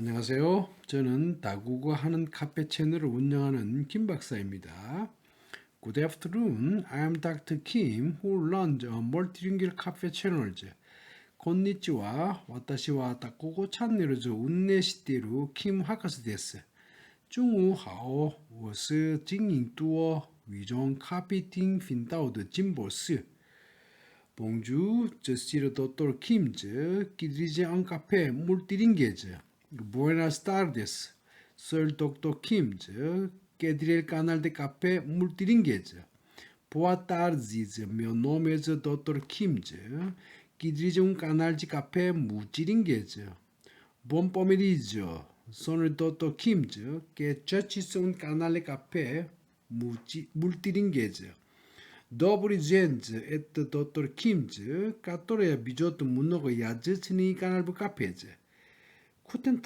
안녕하세요. 저는 다국어 하는 카페 채널을 운영하는 김 박사입니다. Good afternoon. I am Dr. Kim who runs a multilingual cafe channel. 건니치와 와타시와 다국어 채널을 운내시대로 김 하카스 데스. 중우하오 워스 징잉두어 위종 카피팅 핀다우드 진보스. 봉주 저시르 도토르 김즈 기드리제 안 카페 물티링게즈. Buenas tardes. Soy el doctor Kim. Que diré el canal de café multilingüe. Boa tarde. Meu nome é Dr. Kim. Que dirige um canal de café multilingüe. Bom pomeriggio. Sono il dottor Kim. Que gestisce un canal de café multilingüe. Добрый день, это доктор Кимч, который ведет много язычный канал в кафедре. Guten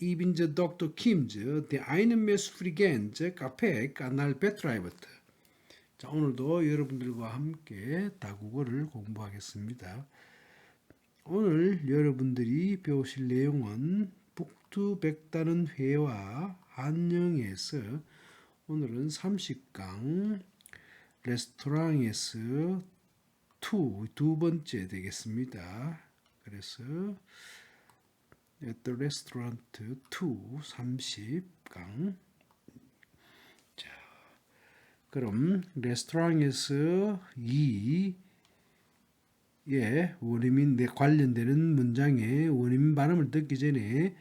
ich bin der Dr. Kim's, der einen Mess Frigenze Kaffee Kanal Betreibt. 자, 오늘도 여러분들과 함께 다국어를 공부하겠습니다. 오늘 여러분들이 배우실 내용은 북두백다는 회화 안녕에서 오늘은 30강 레스토랑에서 2, 두 번째 되겠습니다. 그래서 at the restaurant 2 30강 자 그럼 레스토랑에서 이 예, 원어민 내 관련되는 문장의 원어민 발음을 듣기 전에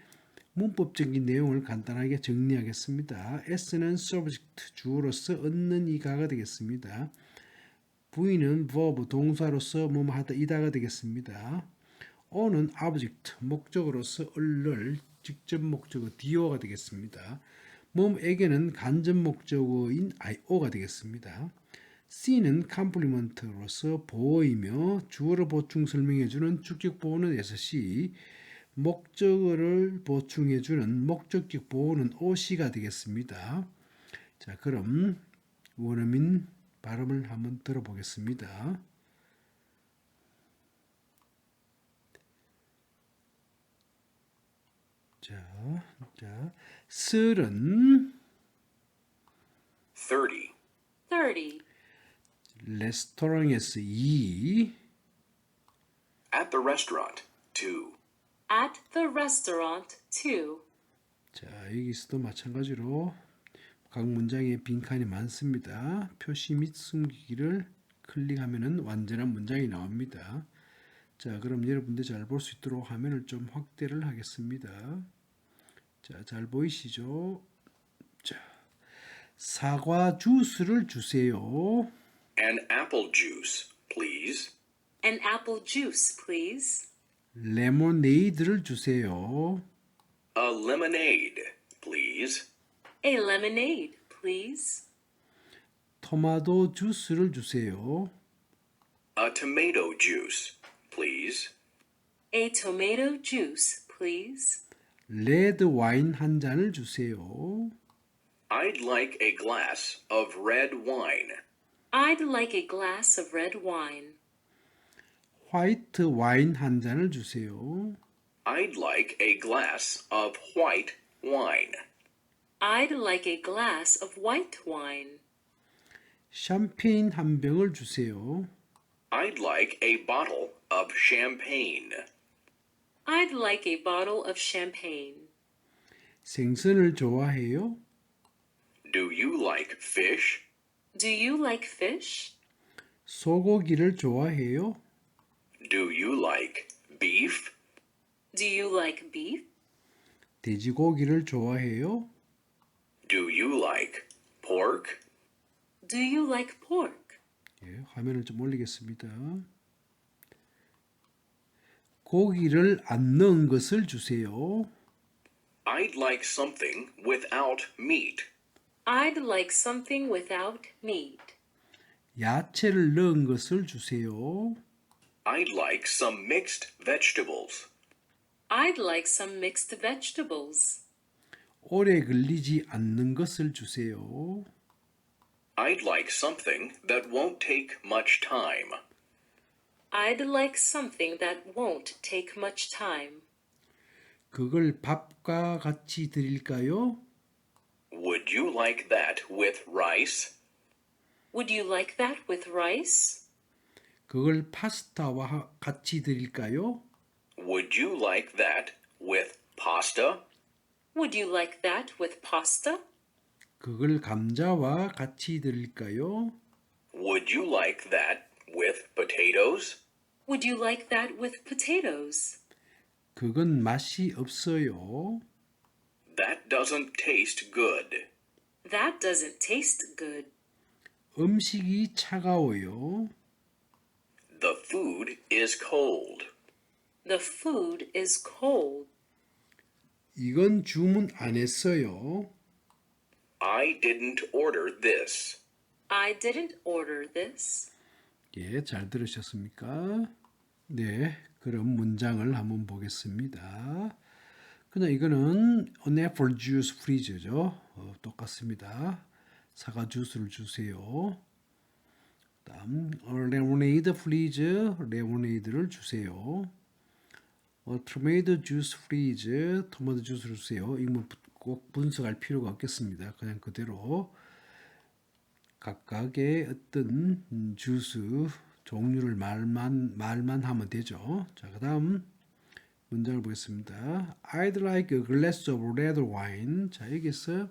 문법적인 내용을 간단하게 정리하겠습니다. S는 subject 주어로서 얻는 이가가 되겠습니다. V는 verb 동사로서 뭐뭐 하다 이다가 되겠습니다. O는 object 목적으로서 을을 직접 목적어 do가 되겠습니다. 몸에게는 간접 목적어인 io가 되겠습니다. C는 컴플리먼트로서 보어이며 주어를 보충 설명해주는 주격 보어는 SC, 목적어를 보충해주는 목적격 보어는 OC가 되겠습니다. 자, 그럼 원어민 발음을 한번 들어보겠습니다. 자, 자, 쓸은 30. 30. 레스토랑에서 이 At the restaurant. 2. At the restaurant, 2. 자, 여기서도 마찬가지로 각 문장에 빈칸이 많습니다. 표시 및 숨기기를 클릭하면은 완전한 문장이 나옵니다. 자, 그럼 여러분들 잘 볼 수 있도록 화면을 좀 확대를 하겠습니다. 자, 잘 보이시죠? 자, 사과 주스를 주세요. An apple juice, please. An apple juice, please. 레모네이드를 주세요. A lemonade, please. A lemonade, please. 토마토 주스를 주세요. A tomato juice, please. A tomato juice, please. 레드 와인 한 잔을 주세요. I'd like a glass of red wine. I'd like a glass of red wine. 화이트 와인 한 잔을 주세요. I'd like a glass of white wine. I'd like a glass of white wine. 샴페인 한 병을 주세요. I'd like a bottle of champagne. I'd like a bottle of champagne. 생선을 좋아해요? Do you like fish? Do you like fish? 소고기를 좋아해요? Do you like beef? Do you like beef? 돼지고기를 좋아해요? Do you like pork? Do you like pork? 예, 화면을 좀 올리겠습니다. 고기를 안 넣은 것을 주세요. I'd like something without meat. I'd like something without meat. 야채를 넣은 것을 주세요. I'd like some mixed vegetables. I'd like some mixed vegetables. 오래 걸리지 않는 것을 주세요. I'd like something that won't take much time. I'd like something that won't take much time. 그걸 밥과 같이 드릴까요? Would you like that with rice? Would you like that with rice? 그걸 파스타와 하- 같이 드릴까요? Would you like that with pasta? Would you like that with pasta? 그걸 감자와 같이 드릴까요? Would you like that with potatoes? Would you like that with potatoes? 그건 맛이 없어요. That doesn't taste good. That doesn't taste good. 음식이 차가워요. The food is cold. The food is cold. 이건 주문 안 했어요. I didn't order this. I didn't order this. 예, 잘 들으셨습니까? 네, 그럼 문장을 한번 보겠습니다. 그냥 이거는 an apple juice freeze죠. 어, 똑같습니다. 사과 주스를 주세요. 다음 a lemonade freeze, 레모네이드를 주세요. 어, 토마토 주스 프리즈, 토마토 주스를 주세요. 이거 뭐꼭 분석할 필요가 없겠습니다. 그냥 그대로 각각의 어떤 음, 주스 종류를 말만 말만 하면 되죠. 자, 그다음 문장을 보겠습니다. I'd like a glass of red wine. 자, 여기서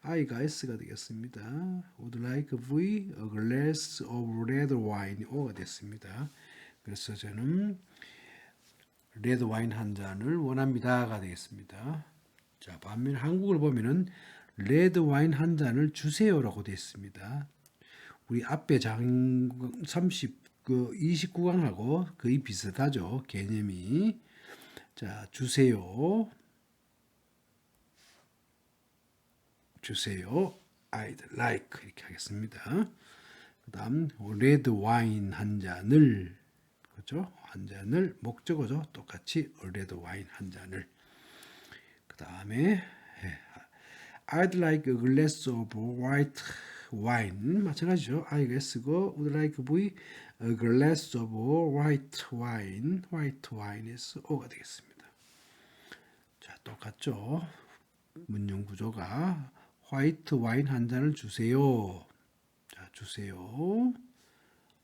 I가 S가 되겠습니다. Would like V a glass of red wine. O가 됐습니다. 그래서 저는 레드 와인 한 잔을 원합니다가 되겠습니다. 자, 반면 한국을 보면은 레드 와인 한 잔을 주세요라고 되어 있습니다. 우리 앞에 장 30, 그 29강하고 거의 비슷하죠. 개념이. 자, 주세요. 주세요. I'd like 이렇게 하겠습니다. 그다음 레드 와인 한 잔을 그죠? 한 잔을 목적어죠. 똑같이 레드 와인 한 잔을. 그다음에 예, I'd like a glass of white wine. 마찬가지죠. I가 S고 would like V a glass of white wine. white wine에서 O가 되겠습니다. 자, 똑같죠. 문형 구조가 화이트 와인 한 잔을 주세요. 자, 주세요.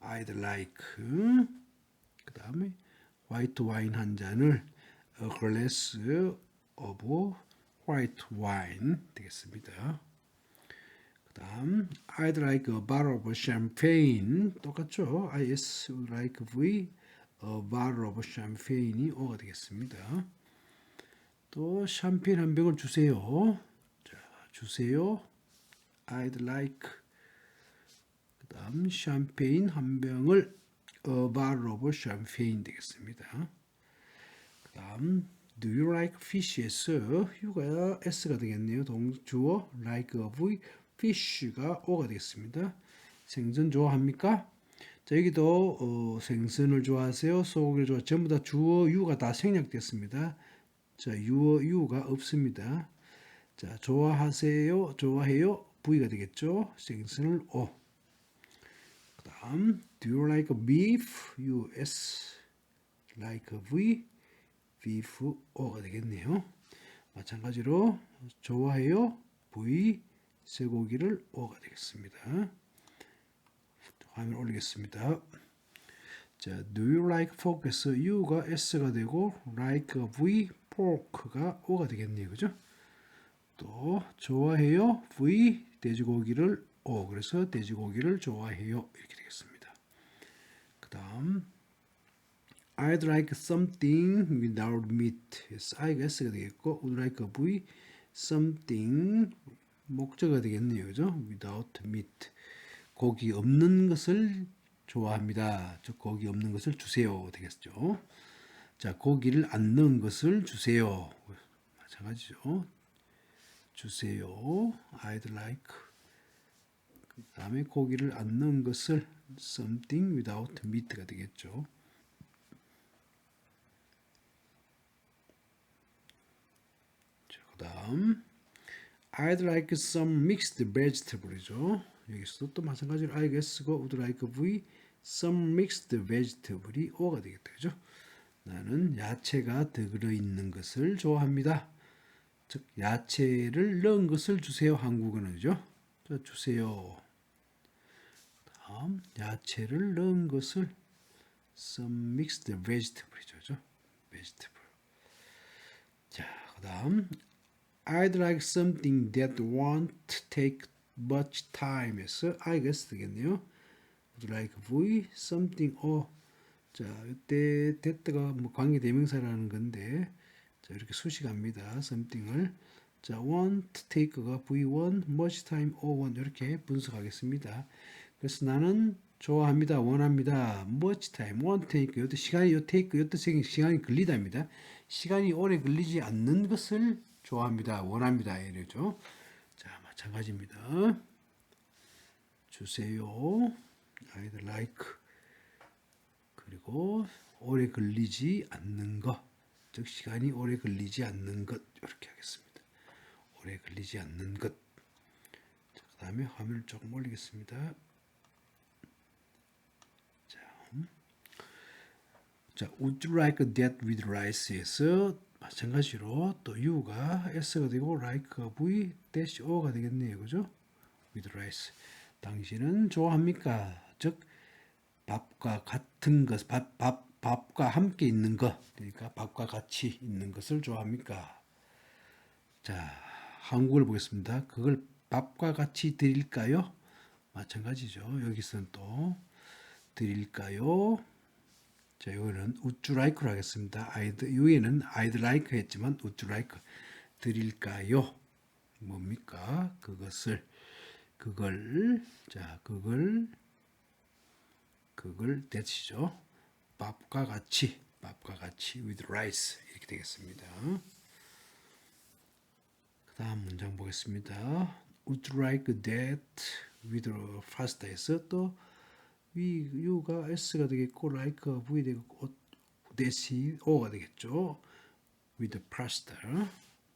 I'd like 그 다음에 화이트 와인 한 잔을 a glass of white wine 되겠습니다. 그 다음 I'd like a bottle of champagne 똑같죠? IS would like V a bottle of champagne이 O가 되겠습니다. 또 샴페인 한 병을 주세요. 자, 주세요. I'd like 그 다음 샴페인 한 병을 a bottle of champagne 되겠습니다. 그 다음 Do you like fish에서 U가 S가 되겠네요. 동 주어 like of fish가 O가 되겠습니다. 생선 좋아합니까? 자 여기도 어, 생선을 좋아하세요. 소고기를 좋아 전부 다 주어 U가 다 생략됐습니다. 자 유어 U가 없습니다. 자 좋아하세요. 좋아해요. V가 되겠죠. 생선을 O. 그다음 Do you like beef? US like V beef O가 되겠네요. 마찬가지로 좋아해요. V 쇠고기를 O가 되겠습니다. 화면 올리겠습니다. 자, do you like pork에서 U가 S가 되고 like V pork가 O가 되겠네요. 그죠? 또 좋아해요. V 돼지고기를 O 그래서 돼지고기를 좋아해요. 이렇게 되겠습니다. 그 다음 I'd like something without meat. 그래서 I가 S가 되겠고 would like V something 목적어가 되겠네요. 그죠? without meat. 고기 없는 것을 좋아합니다. 저 고기 없는 것을 주세요. 되겠죠? 자, 고기를 안 넣은 것을 주세요. 마찬가지죠. 주세요. I'd like. 그 다음에 고기를 안 넣은 것을 something without meat가 되겠죠. 자, 그 다음 I'd like some mixed vegetable이죠. 여기서도 또 마찬가지로 I guess고 would like V some mixed vegetable이 O가 되겠다. 그죠? 나는 야채가 들어 있는 것을 좋아합니다. 즉 야채를 넣은 것을 주세요. 한국어는죠. 자, 주세요. 다음 야채를 넣은 것을 some mixed vegetable이죠. vegetable. 자, 그다음 I'd like something that won't take much time에서 I가 쓰겠네요. Would like V something O 자, 이때 that가 뭐 관계 대명사라는 건데 자, 이렇게 수식합니다. something을 자, want take가 V1 much time O1 이렇게 분석하겠습니다. 그래서 나는 좋아합니다. 원합니다. much time want take 요때 시간이 요 take 요때 시간이 걸리다입니다. 시간이 오래 걸리지 않는 것을 좋아합니다. 원합니다. 이래죠. 자, 마찬가지입니다. 주세요. I'd like 그리고 오래 걸리지 않는 것, 즉 시간이 오래 걸리지 않는 것 이렇게 하겠습니다. 오래 걸리지 않는 것. 자, 그 다음에 화면을 조금 올리겠습니다. 자, 음. 자, would you like that with rice에서 마찬가지로 또 you가 s가 되고 like가 v dash o가 되겠네요, 그죠? with rice. 당신은 좋아합니까? 즉 밥과 같은 것, 밥, 밥, 밥과 함께 있는 것, 그러니까 밥과 같이 있는 것을 좋아합니까? 자, 한국을 보겠습니다. 그걸 밥과 같이 드릴까요? 마찬가지죠. 여기서는 또 드릴까요? 자, 이거는 you like로 하겠습니다. I'd, 위에는 I'd like 했지만 you like 드릴까요? 뭡니까? 그것을 그걸 자, 그걸 그걸 대치죠. 밥과 같이, 밥과 같이 with rice 이렇게 되겠습니다. 그다음 문장 보겠습니다. Would like that with pasta에서 또 위, U가 S가 되겠고 like가 V 되겠고 대시 O가 되겠죠. with pasta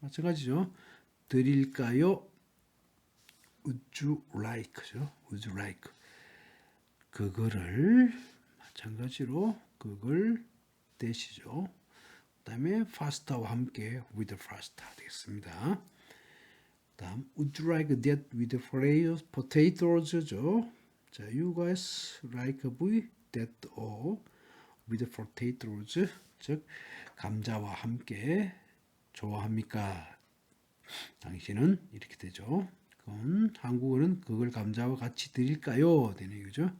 마찬가지죠. 드릴까요? Would you like죠. Would you like 그거를 마찬가지로 그걸 대시죠. 그다음에 파스타와 함께 with pasta 되겠습니다. 다음 would you like that with potatoes죠. 자, you guys like v that o with potatoes 즉 감자와 함께 좋아합니까? 당신은 이렇게 되죠. 그럼 한국어는 그걸 감자와 같이 드릴까요? 되는 거죠.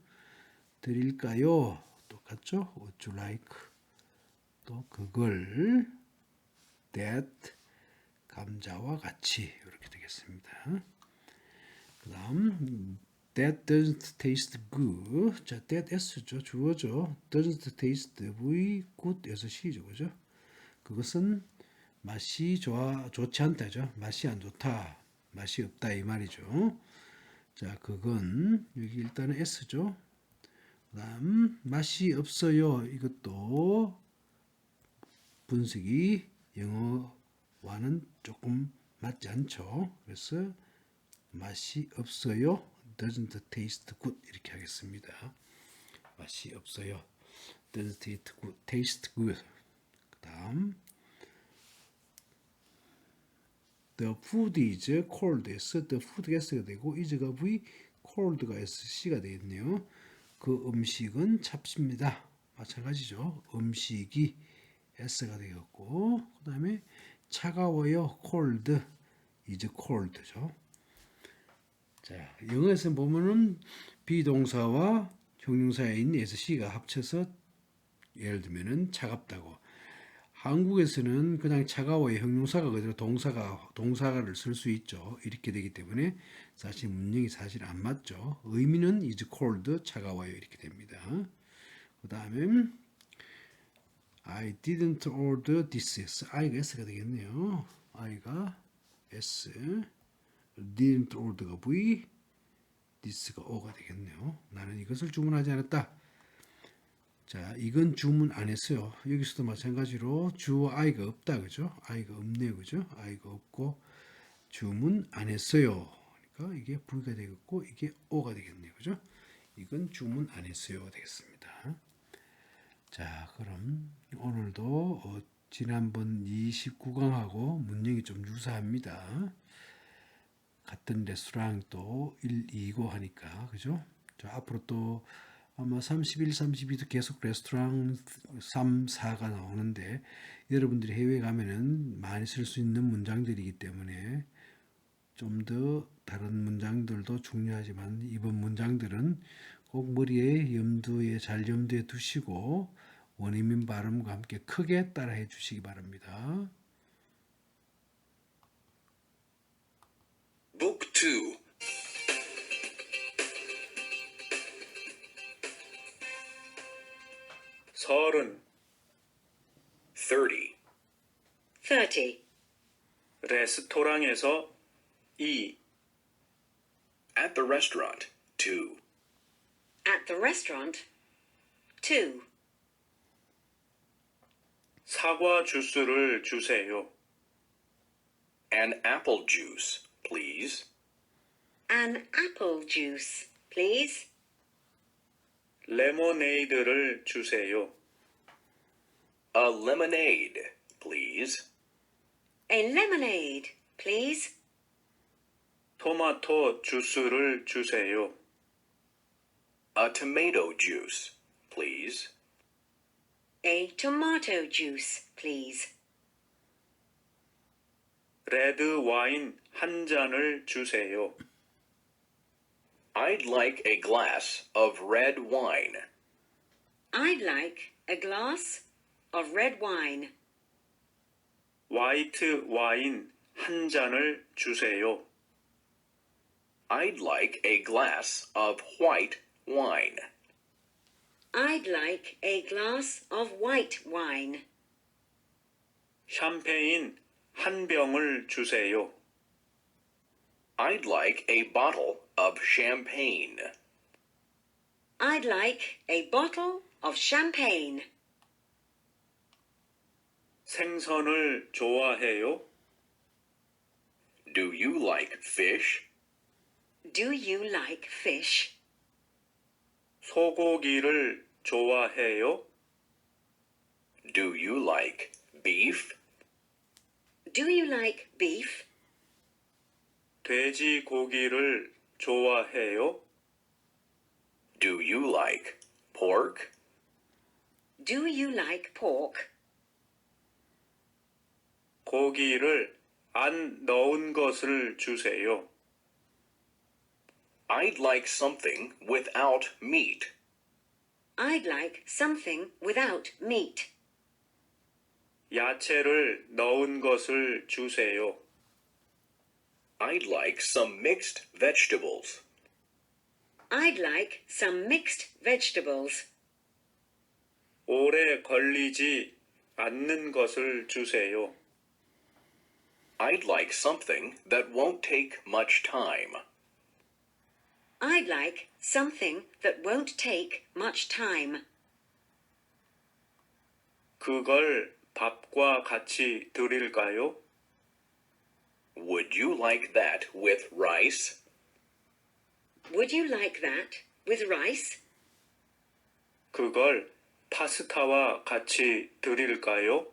드릴까요? 똑같죠? Would you like? 또 그걸 that 감자와 같이 이렇게 되겠습니다. 그다음 that doesn't taste good. 자, that s죠. 주어죠. doesn't taste v good에서 시죠. 그죠? 그것은 맛이 좋아 좋지 않다죠. 맛이 안 좋다. 맛이 없다 이 말이죠. 자, 그건 여기 일단은 s죠. 그 다음 맛이 없어요. 이것도 분석이 영어와는 조금 맞지 않죠. 그래서 맛이 없어요. Doesn't taste good 이렇게 하겠습니다. 맛이 없어요. doesn't taste good. taste good. 그다음 the food is cold에서 the food s가 되고 is가 v cold가 s c가 되겠네요. 그 음식은 찹습니다. 마찬가지죠. 음식이 s가 되겠고 그 다음에 차가워요. cold is cold죠. 자, 영어에서 보면은 비동사와 형용사에 있는 s c가 합쳐서 예를 들면은 차갑다고 한국에서는 그냥 차가워의 형용사가 그대로 동사가 동사를 쓸 수 있죠. 이렇게 되기 때문에 사실 문맥이 사실 안 맞죠. 의미는 is cold 차가워요 이렇게 됩니다. 그다음에 I didn't order this. I가 S가 되겠네요. I가 S, didn't order가 V, this가 O가 되겠네요. 나는 이것을 주문하지 않았다. 자, 이건 주문 안 했어요. 여기서도 마찬가지로 주어 I가 없다, 그죠? I가 없네요, 그죠? I가 없고 주문 안 했어요. 그러니까 이게 V가 되겠고 이게 O가 되겠네요, 그죠? 이건 주문 안 했어요, 되겠습니다. 자, 그럼 오늘도 어, 지난번 29강하고 문형이 좀 유사합니다. 같은 레스토랑 또 1, 2고 하니까 그죠? 자, 앞으로 또 아마 31, 32도 계속 레스토랑 3, 4가 나오는데 여러분들이 해외 가면은 많이 쓸 수 있는 문장들이기 때문에 좀 더 다른 문장들도 중요하지만 이번 문장들은 꼭 머리에 염두에 잘 염두에 두시고 원어민 발음과 함께 크게 따라해 주시기 바랍니다. Book 2. 서른, 30. 30. 레스토랑에서 이, At the restaurant. 2. At the restaurant. 2. 사과 주스를 주세요. An apple juice, please. An apple juice, please. 레모네이드를 주세요. A lemonade, please. A lemonade, please. 토마토 주스를 주세요. A tomato juice, please. A tomato juice, please. 레드 와인 한 잔을 주세요. I'd like a glass of red wine. I'd like a glass of red wine. 화이트 와인 한 잔을 주세요. I'd like a glass of white wine. I'd like a glass of white wine. 샴페인 한 병을 주세요. I'd like a bottle of champagne. I'd like a bottle of champagne. 생선을 좋아해요? Do you like fish? Do you like fish? 소고기를 좋아해요? Do you like beef? Do you like beef? 돼지고기를 좋아해요? Do you like pork? Do you like pork? 고기를 안 넣은 것을 주세요. I'd like something without meat. I'd like something without meat. 야채를 넣은 것을 주세요. I'd like some mixed vegetables. I'd like some mixed vegetables. 오래 걸리지 않는 것을 주세요. I'd like something that won't take much time. I'd like something that won't take much time. 그걸 밥과 같이 드릴까요? Would you like that with rice? Would you like that with rice? 그걸 파스타와 같이 드릴까요?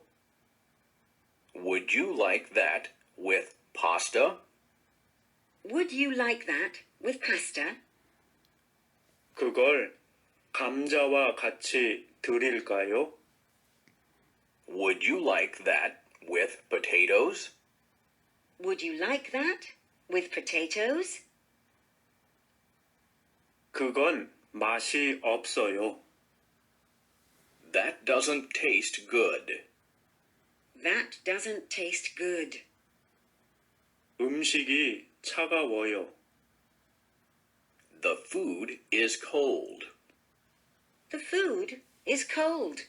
Would you like that with pasta? Would you like that with pasta? 그걸 감자와 같이 드릴까요? Would you like that with potatoes? Would you like that with potatoes? 그건 맛이 없어요. That doesn't taste good. That doesn't taste good. 음식이 차가워요. The food is cold. The food is cold.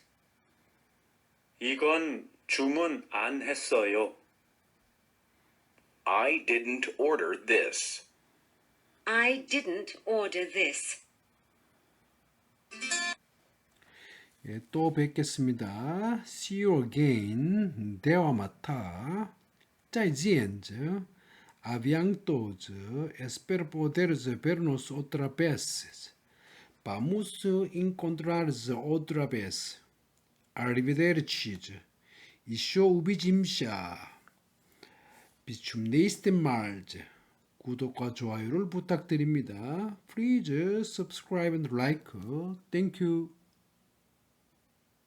이건 주문 안 했어요. I didn't order this. I didn't order this. 예, 또 뵙겠습니다. See you again. 대화 맡아. 再见. Aviantos. Espero poderes vernos otra vez. Vamos encontrarnos otra vez. arrivederci. 이쇼 우비짐샤. 비춤 네이스텐 말즈. 구독과 좋아요를 부탁드립니다. Please subscribe and like. Thank you.